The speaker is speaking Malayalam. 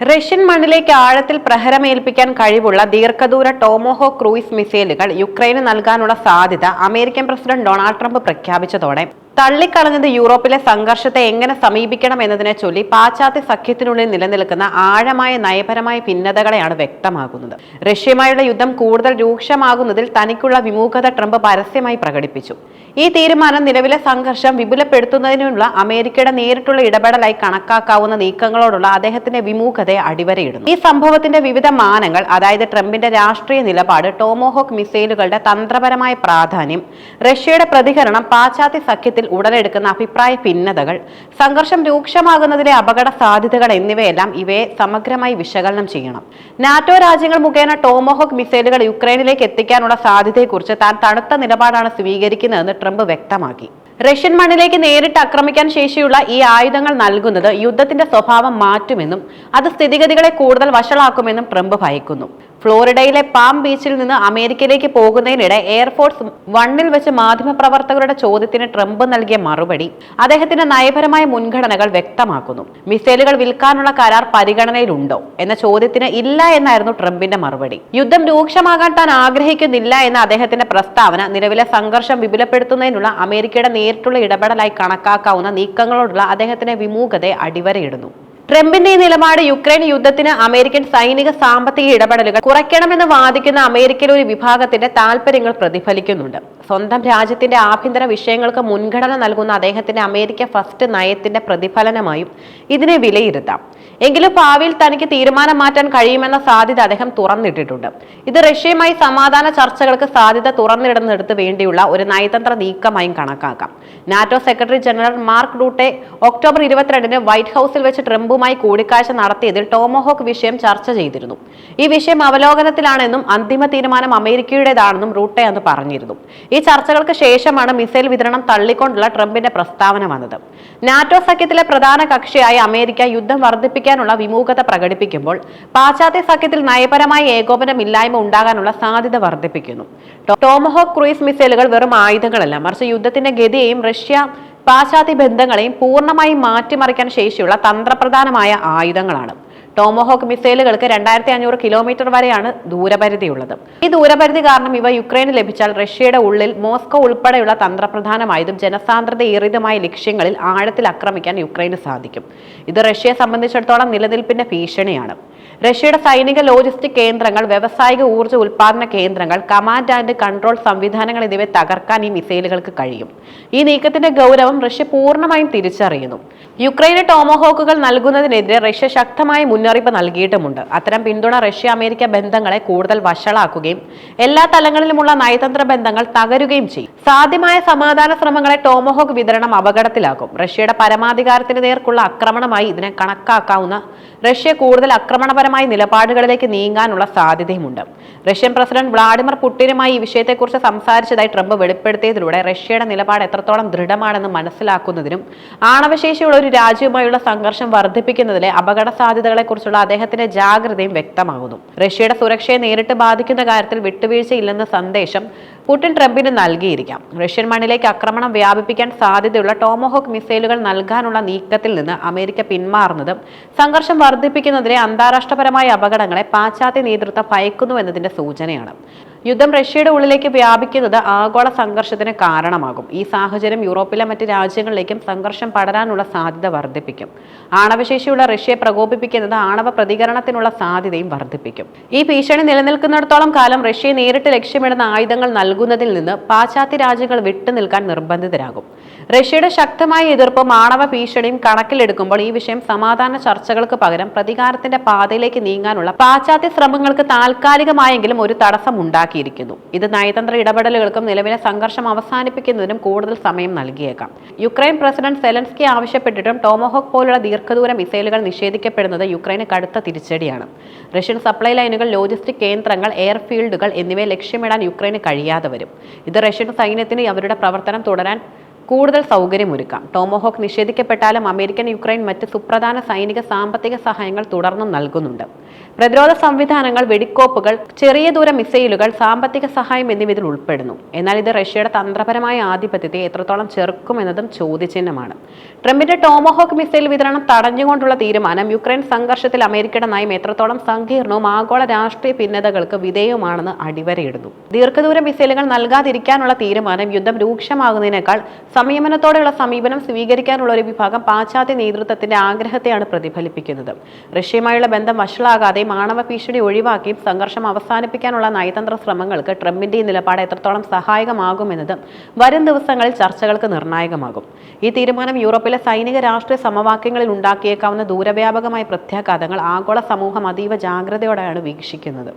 റഷ്യൻ മണ്ണിലേക്ക് ആഴത്തിൽ പ്രഹരമേൽപ്പിക്കാൻ കഴിവുള്ള ദീർഘദൂര ടോമോഹോ ക്രൂയിസ് മിസൈലുകൾ യുക്രൈന് നൽകാനുള്ള സാധ്യത അമേരിക്കൻ പ്രസിഡന്റ് ഡൊണാൾഡ് ട്രംപ് പ്രഖ്യാപിച്ചതോടെ. തള്ളിക്കളഞ്ഞത് യൂറോപ്പിലെ സംഘർഷത്തെ എങ്ങനെ സമീപിക്കണം എന്നതിനെ ചൊല്ലി പാശ്ചാത്യ സഖ്യത്തിനുള്ളിൽ നിലനിൽക്കുന്ന ആഴമായ നയപരമായ ഭിന്നതകളെയാണ് വ്യക്തമാകുന്നത് റഷ്യയുമായുള്ള യുദ്ധം കൂടുതൽ രൂക്ഷമാകുന്നതിൽ തനിക്കുള്ള വിമുഖത ട്രംപ് പരസ്യമായി പ്രകടിപ്പിച്ചു. ഈ തീരുമാനം നിലവിലെ സംഘർഷം വിപുലപ്പെടുത്തുന്നതിനുള്ള അമേരിക്കയുടെ നേരിട്ടുള്ള ഇടപെടലായി കണക്കാക്കാവുന്ന നീക്കങ്ങളോടുള്ള അദ്ദേഹത്തിന്റെ വിമുഖതയെ അടിവരയിടുന്നു. ഈ സംഭവത്തിന്റെ വിവിധ മാനങ്ങൾ അതായത് ട്രംപിന്റെ രാഷ്ട്രീയ നിലപാട് ടോമോഹോക്ക് മിസൈലുകളുടെ തന്ത്രപരമായ പ്രാധാന്യം റഷ്യയുടെ പ്രതികരണം പാശ്ചാത്യ സഖ്യത്തിൽ ഉടലെടുക്കുന്ന അഭിപ്രായ ഭിന്നതകൾ സംഘർഷം രൂക്ഷമാകുന്നതിലെ അപകട സാധ്യതകൾ എന്നിവയെല്ലാം ഇവയെ സമഗ്രമായി വിശകലനം ചെയ്യണം. നാറ്റോ രാജ്യങ്ങൾ മുഖേന ടോമോഹോക് മിസൈലുകൾ യുക്രൈനിലേക്ക് എത്തിക്കാനുള്ള സാധ്യതയെക്കുറിച്ച് താൻ തണുത്ത നിലപാടാണ് സ്വീകരിക്കുന്നതെന്ന് ട്രംപ് വ്യക്തമാക്കി. റഷ്യൻ മണ്ണിലേക്ക് നേരിട്ട് ആക്രമിക്കാൻ ശേഷിയുള്ള ഈ ആയുധങ്ങൾ നൽകുന്നത് യുദ്ധത്തിന്റെ സ്വഭാവം മാറ്റുമെന്നും അത് സ്ഥിതിഗതികളെ കൂടുതൽ വഷളാക്കുമെന്നും ട്രംപ് ഭയക്കുന്നു. ഫ്ലോറിഡയിലെ പാം ബീച്ചിൽ നിന്ന് അമേരിക്കയിലേക്ക് പോകുന്നതിനിടെ എയർഫോഴ്സ് വണ്ണിൽ വെച്ച് മാധ്യമപ്രവർത്തകരുടെ ചോദ്യത്തിന് ട്രംപ് നൽകിയ മറുപടി അദ്ദേഹത്തിന്റെ നയപരമായ മുൻഗണനകൾ വ്യക്തമാക്കുന്നു. മിസൈലുകൾ വിൽക്കാനുള്ള കരാർ പരിഗണനയിലുണ്ടോ എന്ന ചോദ്യത്തിന് ഇല്ല എന്നായിരുന്നു ട്രംപിന്റെ മറുപടി. യുദ്ധം രൂക്ഷമാകാൻ താൻ ആഗ്രഹിക്കുന്നില്ല എന്ന അദ്ദേഹത്തിന്റെ പ്രസ്താവന നിലവിലെ സംഘർഷം വിപുലപ്പെടുത്തുന്നതിനുള്ള അമേരിക്കയുടെ നേരിട്ടുള്ള ഇടപെടലായി കണക്കാക്കാവുന്ന നീക്കങ്ങളോടുള്ള അദ്ദേഹത്തിന്റെ വിമൂഖതയെ അടിവരയിടുന്നു. ട്രംപിന്റെ ഈ നിലപാട് യുക്രൈൻ യുദ്ധത്തിന് അമേരിക്കൻ സൈനിക സാമ്പത്തിക ഇടപെടലുകൾ കുറയ്ക്കണമെന്ന് വാദിക്കുന്ന അമേരിക്കയിലെ ഒരു വിഭാഗത്തിന്റെ താൽപര്യങ്ങൾ പ്രതിഫലിക്കുന്നുണ്ട്. സ്വന്തം രാജ്യത്തിന്റെ ആഭ്യന്തര വിഷയങ്ങൾക്ക് മുൻഗണന നൽകുന്ന അദ്ദേഹത്തിന്റെ അമേരിക്ക ഫസ്റ്റ് നയത്തിന്റെ പ്രതിഫലനമായും ഇതിനെ വിലയിരുത്താം. എങ്കിലും ഭാവിയിൽ തനിക്ക് തീരുമാനം മാറ്റാൻ കഴിയുമെന്ന സാധ്യത അദ്ദേഹം തുറന്നിട്ടിട്ടുണ്ട്. ഇത് റഷ്യയുമായി സമാധാന ചർച്ചകൾക്ക് സാധ്യത തുറന്നിടുന്നിടത്ത് വേണ്ടിയുള്ള ഒരു നയതന്ത്ര നീക്കമായും കണക്കാക്കാം. NATO secretary general Mark Rutte October ഇരുപത്തിരണ്ടിന് വൈറ്റ് ഹൌസിൽ വെച്ച് ട്രംപുമായി കൂടിക്കാഴ്ച നടത്തിയതിൽ ടോമോഹോക്ക് വിഷയം ചർച്ച ചെയ്തിരുന്നു. ഈ വിഷയം അവലോകനത്തിലാണെന്നും അന്തിമ തീരുമാനം അമേരിക്കയുടേതാണെന്നും റൂട്ടെ അന്ന് പറഞ്ഞിരുന്നു. ഈ ചർച്ചകൾക്ക് ശേഷമാണ് മിസൈൽ വിതരണം തള്ളിക്കൊണ്ടുള്ള ട്രംപിന്റെ പ്രസ്താവന വന്നത്. നാറ്റോ സഖ്യത്തിലെ പ്രധാന കക്ഷിയായ അമേരിക്ക യുദ്ധം വർദ്ധിപ്പിക്കാനുള്ള വിമുഖത പ്രകടിപ്പിക്കുമ്പോൾ പാശ്ചാത്യ സഖ്യത്തിൽ നയപരമായ ഏകോപനമില്ലായ്മ ഉണ്ടാകാനുള്ള സാധ്യത വർദ്ധിപ്പിക്കുന്നു. ടോമഹോക് ക്രൂയിസ് മിസൈലുകൾ വെറും ആയുധങ്ങളല്ല മറിച്ച് യുദ്ധത്തിന്റെ ഗതിയെയും റഷ്യ പാശ്ചാത്യ ബന്ധങ്ങളെയും പൂർണമായും മാറ്റിമറിക്കാൻ ശേഷിയുള്ള തന്ത്രപ്രധാനമായ ആയുധങ്ങളാണ്. ടോമോഹോക്ക് മിസൈലുകൾക്ക് രണ്ടായിരത്തി അഞ്ഞൂറ് കിലോമീറ്റർ വരെയാണ് ദൂരപരിധിയുള്ളത്. ഈ ദൂരപരിധി കാരണം ഇവ യുക്രൈന് ലഭിച്ചാൽ റഷ്യയുടെ ഉള്ളിൽ മോസ്കോ ഉൾപ്പെടെയുള്ള തന്ത്രപ്രധാനമായതും ജനസാന്ദ്രതയേറിയതുമായ ലക്ഷ്യങ്ങളിൽ ആഴത്തിൽ ആക്രമിക്കാൻ യുക്രൈന് സാധിക്കും. ഇത് റഷ്യയെ സംബന്ധിച്ചിടത്തോളം നിലനിൽപ്പിന്റെ ഭീഷണിയാണ്. റഷ്യയുടെ സൈനിക ലോജിസ്റ്റിക് കേന്ദ്രങ്ങൾ വ്യവസായിക ഊർജ ഉൽപാദന കേന്ദ്രങ്ങൾ കമാൻഡ് ആൻഡ് കൺട്രോൾ സംവിധാനങ്ങൾ എന്നിവ തകർക്കാൻ ഈ മിസൈലുകൾക്ക് കഴിയും. ഈ നീക്കത്തിന്റെ ഗൗരവം റഷ്യ പൂർണമായും തിരിച്ചറിയുന്നു. യുക്രൈന് ടോമോഹോക്കുകൾ നൽകുന്നതിനെതിരെ റഷ്യ ശക്തമായ മുന്നറിയിപ്പ് നൽകിയിട്ടുമുണ്ട്. അത്തരം പിന്തുണ റഷ്യ അമേരിക്ക ബന്ധങ്ങളെ കൂടുതൽ വഷളാക്കുകയും എല്ലാ തലങ്ങളിലുമുള്ള നയതന്ത്ര ബന്ധങ്ങൾ തകരുകയും ചെയ്യും. സാധ്യമായ സമാധാന ശ്രമങ്ങളെ ടോമോഹോക്ക് വിതരണം അപകടത്തിലാക്കും. റഷ്യയുടെ പരമാധികാരത്തിന് നേർക്കുള്ള ആക്രമണമായി ഇതിനെ കണക്കാക്കാവുന്ന റഷ്യ കൂടുതൽ ആക്രമണപരമായ നിലപാടുകളിലേക്ക് നീങ്ങാനുള്ള സാധ്യതയുമുണ്ട്. റഷ്യൻ പ്രസിഡന്റ് വ്ളാഡിമിർ പുടിനുമായി ഈ വിഷയത്തെക്കുറിച്ച് സംസാരിച്ചതായി ട്രംപ് വെളിപ്പെടുത്തിയതിലൂടെ റഷ്യയുടെ നിലപാട് എത്രത്തോളം ദൃഢമാണെന്ന് മനസ്സിലാക്കുന്നതിനും ആണവശേഷിയുള്ള ഒരു രാജ്യവുമായുള്ള സംഘർഷം വർദ്ധിപ്പിക്കുന്നതിലെ അപകട സാധ്യതകളെക്കുറിച്ചുള്ള അദ്ദേഹത്തിന്റെ ജാഗ്രതയും വ്യക്തമാകുന്നു. റഷ്യയുടെ സുരക്ഷയെ നേരിട്ട് ബാധിക്കുന്ന കാര്യത്തിൽ വിട്ടുവീഴ്ചയില്ലെന്ന സന്ദേശം പുടിൻ ട്രംപിന് നൽകിയിരിക്കാം. റഷ്യൻ മണ്ണിലേക്ക് ആക്രമണം വ്യാപിപ്പിക്കാൻ സാധ്യതയുള്ള ടോമോഹോക്ക് മിസൈലുകൾ നൽകാനുള്ള നീക്കത്തിൽ നിന്ന് അമേരിക്ക പിന്മാറുന്നതും സംഘർഷം വർദ്ധിപ്പിക്കുന്നതിലെ അന്താരാഷ്ട്രപരമായ അപകടങ്ങളെ പാശ്ചാത്യ നേതൃത്വം ഭയക്കുന്നുവെന്നതിന്റെ സൂചനയാണ്. യുദ്ധം റഷ്യയുടെ ഉള്ളിലേക്ക് വ്യാപിക്കുന്നത് ആഗോള സംഘർഷത്തിന് കാരണമാകും. ഈ സാഹചര്യം യൂറോപ്പിലെ മറ്റ് രാജ്യങ്ങളിലേക്കും സംഘർഷം പടരാനുള്ള സാധ്യത വർദ്ധിപ്പിക്കും. ആണവശേഷിയുള്ള റഷ്യയെ പ്രകോപിപ്പിക്കുന്നത് ആണവ പ്രതികരണത്തിനുള്ള സാധ്യതയും വർദ്ധിപ്പിക്കും. ഈ ഭീഷണി നിലനിൽക്കുന്നിടത്തോളം കാലം റഷ്യയെ നേരിട്ട് ലക്ഷ്യമിടുന്ന ആയുധങ്ങൾ നൽകുന്നതിൽ നിന്ന് പാശ്ചാത്യ രാജ്യങ്ങൾ വിട്ടുനിൽക്കാൻ നിർബന്ധിതരാകും. റഷ്യയുടെ ശക്തമായ എതിർപ്പും ആണവ ഭീഷണിയും കണക്കിലെടുക്കുമ്പോൾ ഈ വിഷയം സമാധാന ചർച്ചകൾക്ക് പകരം പ്രതികാരത്തിന്റെ പാതയിലേക്ക് നീങ്ങാനുള്ള പാശ്ചാത്യ ശ്രമങ്ങൾക്ക് താൽക്കാലികമായെങ്കിലും ഒരു തടസ്സം ഉണ്ടാക്കിയിരിക്കുന്നു. ഇത് നയതന്ത്ര ഇടപെടലുകൾക്കും നിലവിലെ സംഘർഷം അവസാനിപ്പിക്കുന്നതിനും കൂടുതൽ സമയം നൽകിയേക്കാം. യുക്രൈൻ പ്രസിഡന്റ് സെലൻസ്കി ആവശ്യപ്പെട്ടിട്ടും ടോമോഹോക്ക് പോലുള്ള ദീർഘദൂര മിസൈലുകൾ നിഷേധിക്കപ്പെടുന്നത് യുക്രൈന് കടുത്ത തിരിച്ചടിയാണ്. റഷ്യൻ സപ്ലൈ ലൈനുകൾ ലോജിസ്റ്റിക് കേന്ദ്രങ്ങൾ എയർഫീൽഡുകൾ എന്നിവയെ ലക്ഷ്യമിടാൻ യുക്രൈന് കഴിയാതെ വരും. ഇത് റഷ്യൻ സൈന്യത്തിന് അവരുടെ പ്രവർത്തനം തുടരാൻ കൂടുതൽ സൗകര്യമൊരുക്കാം. ടോമോഹോക്ക് നിഷേധിക്കപ്പെട്ടാലും അമേരിക്കൻ യുക്രൈൻ മറ്റ് സുപ്രധാന സൈനിക സാമ്പത്തിക സഹായങ്ങൾ തുടർന്നും നൽകുന്നുണ്ട്. പ്രതിരോധ സംവിധാനങ്ങൾ വെടിക്കോപ്പുകൾ ചെറിയ ദൂര മിസൈലുകൾ സാമ്പത്തിക സഹായം എന്നിവ ഇതിൽ ഉൾപ്പെടുന്നു. എന്നാൽ ഇത് റഷ്യയുടെ തന്ത്രപരമായ ആധിപത്യത്തെ എത്രത്തോളം ചെറുക്കുമെന്നതും ചോദ്യചിഹ്നമാണ്. ട്രംപിന്റെ ടോമോഹോക്ക് മിസൈൽ വിതരണം തടഞ്ഞുകൊണ്ടുള്ള തീരുമാനം യുക്രൈൻ സംഘർഷത്തിൽ അമേരിക്കയുടെ നയം എത്രത്തോളം സങ്കീർണവും ആഗോള രാഷ്ട്രീയ ഭിന്നതകൾക്ക് വിധേയവുമാണെന്ന് അടിവരയിടുന്നു. ദീർഘദൂര മിസൈലുകൾ നൽകാതിരിക്കാനുള്ള തീരുമാനം യുദ്ധം രൂക്ഷമാകുന്നതിനേക്കാൾ സംയമനത്തോടെയുള്ള സമീപനം സ്വീകരിക്കാനുള്ള ഒരു വിഭാഗം പാശ്ചാത്യ നേതൃത്വത്തിന്റെ ആഗ്രഹത്തെയാണ് പ്രതിഫലിപ്പിക്കുന്നത്. റഷ്യയുമായുള്ള ബന്ധം വഷളാകാതെ മാണവ ഭീഷണി ഒഴിവാക്കിയും സംഘർഷം അവസാനിപ്പിക്കാനുള്ള നയതന്ത്ര ശ്രമങ്ങൾക്ക് ട്രംപിന്റെ ഈ നിലപാട് എത്രത്തോളം സഹായകമാകുമെന്നത് വരും ദിവസങ്ങളിൽ ചർച്ചകൾക്ക് നിർണായകമാകും. ഈ തീരുമാനം യൂറോപ്പിലെ സൈനിക രാഷ്ട്രീയ സമവാക്യങ്ങളിൽ ഉണ്ടാക്കിയേക്കാവുന്ന ദൂരവ്യാപകമായ പ്രത്യാഘാതങ്ങൾ ആഗോള സമൂഹം അതീവ ജാഗ്രതയോടെയാണ് വീക്ഷിക്കുന്നത്.